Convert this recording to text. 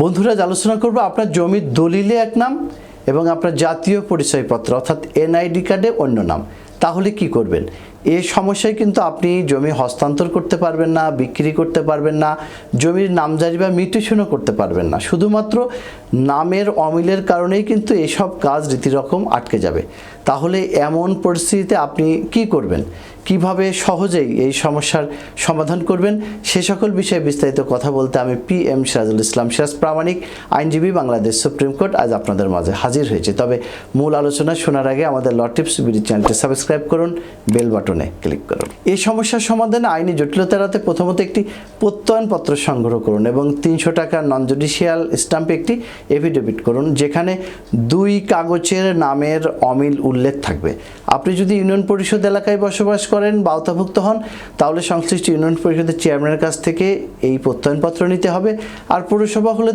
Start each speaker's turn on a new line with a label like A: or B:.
A: বন্ধুরা আলোচনা করব আপনার জমির দলিলে এক নাম এবং আপনার জাতীয় পরিচয়পত্র, অর্থাৎ এনআইডি কার্ডে অন্য নাম। তাহলে কি করবেন? এ সমস্যায় কিন্তু আপনি জমি হস্তান্তর করতে পারবেন না, বিক্রি করতে পারবেন না, জমির নামজারি বা মিউটেশনও করতে পারবেন না। শুধুমাত্র নামের অমিলের কারণেই কিন্তু এসব কাজ রীতিরকম আটকে যাবে। তাহলে এমন পরিস্থিতিতে আপনি কি করবেন? কীভাবে সহজেই এই সমস্যার সমাধান করবেন? সে সকল বিষয়ে বিস্তারিত কথা বলতে আমি পি এম সিরাজুল ইসলাম সিরাজ, প্রামাণিক আইনজীবী বাংলাদেশ সুপ্রিম কোর্ট আজ আপনাদের মাঝে হাজির হয়েছে। তবে মূল আলোচনা শোনার আগে আমাদের ল টিপস বিডি চ্যানেলটি সাবস্ক্রাইব করুন, বেল বাটনে ক্লিক করুন। এই সমস্যার সমাধানে আইনি জটিলতা এড়াতে প্রথমত একটি প্রত্যয়নপত্র সংগ্রহ করুন এবং তিনশো টাকার নন জুডিশিয়াল স্ট্যাম্পে একটি এফিডেভিট করুন, যেখানে দুই কাগজের নামের অমিল উল্লেখ থাকবে। আপনি যদি ইউনিয়ন পরিষদ এলাকায় বসবাস করেন বা আওতাভুক্ত হন, তাহলে সংশ্লিষ্ট ইউনিয়ন পরিষদের চেয়ারম্যানের কাছ থেকে এই প্রত্যয়নপত্র নিতে হবে। আর পৌরসভা হলে